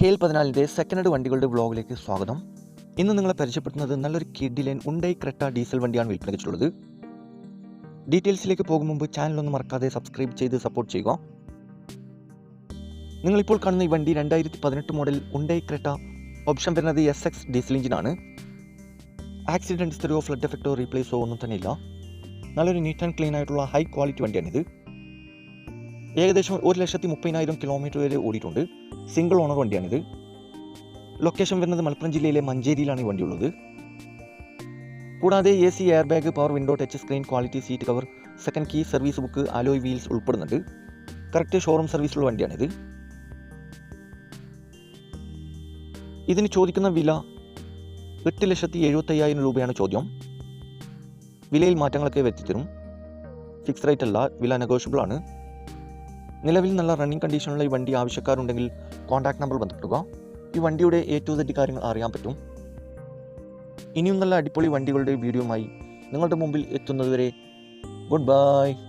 K L പതിനാലിന്റെ second hand വണ്ടികളുടെ വ്ളോഗിലേക്ക് സ്വാഗതം. ഇന്ന് നിങ്ങളെ പരിചയപ്പെടുത്തുന്നത് നല്ലൊരു കിഡ് ലൈൻ ഉണ്ടൈ ക്രെട്ട ഡീസൽ വണ്ടിയാണ് വിൽപ്പനയ്ക്കുള്ളത്. ഡീറ്റെയിൽസിലേക്ക് പോകും മുമ്പ് ചാനലൊന്നും മറക്കാതെ സബ്സ്ക്രൈബ് ചെയ്ത് സപ്പോർട്ട് ചെയ്യുക. നിങ്ങളിപ്പോൾ കാണുന്ന ഈ വണ്ടി രണ്ടായിരത്തി പതിനെട്ട് മോഡൽ ഉണ്ടൈ ക്രെട്ട ഓപ്ഷൻ വരുന്നത് എസ് എക്സ് ഡീസൽ എഞ്ചിനാണ്. ആക്സിഡന്റ് ഹിസ്റ്ററിയോ ഫ്ലഡ് എഫക്റ്റോ റീപ്ലേസോ ഒന്നും തന്നെ ഇല്ല നല്ലൊരു നീറ്റ് ആൻഡ് ക്ലീൻ ആയിട്ടുള്ള ഹൈ ക്വാളിറ്റി വണ്ടിയാണിത്. ഏകദേശം ഒരു ലക്ഷത്തി മുപ്പതിനായിരം കിലോമീറ്റർ വരെ ഓടിയിട്ടുണ്ട്. Single owner വണ്ടിയാണിത്. ലൊക്കേഷൻ വരുന്നത് മലപ്പുറം ജില്ലയിലെ മഞ്ചേരിയിലാണ് ഈ വണ്ടിയുള്ളത്. കൂടാതെ A C air bag power window touch screen quality seat cover second key service book alloy wheels ഉൾപ്പെടുന്നുണ്ട് കറക്റ്റ് ഷോറൂം സർവീസുള്ള വണ്ടിയാണിത്. ഇതിന് ചോദിക്കുന്ന വില എട്ട് ലക്ഷത്തി എഴുപത്തയ്യായിരം രൂപയാണ് ചോദ്യം. വിലയിൽ മാറ്റങ്ങളൊക്കെ വരുത്തിത്തരും. ഫിക്സ് റേറ്റ് അല്ല വില നെഗോഷ്യബിൾ ആണ്. നിലവിൽ നല്ല റണ്ണിങ് കണ്ടീഷനുള്ള ഈ വണ്ടി ആവശ്യക്കാരുണ്ടെങ്കിൽ കോൺടാക്ട് നമ്പർ ബന്ധപ്പെടുക. ഈ വണ്ടിയുടെ എ ടു സെറ്റ് കാര്യങ്ങൾ അറിയാൻ പറ്റും. ഇനിയും നല്ല അടിപൊളി വണ്ടികളുടെ വീഡിയോയുമായി നിങ്ങളുടെ മുമ്പിൽ എത്തുന്നതുവരെ ഗുഡ് ബൈ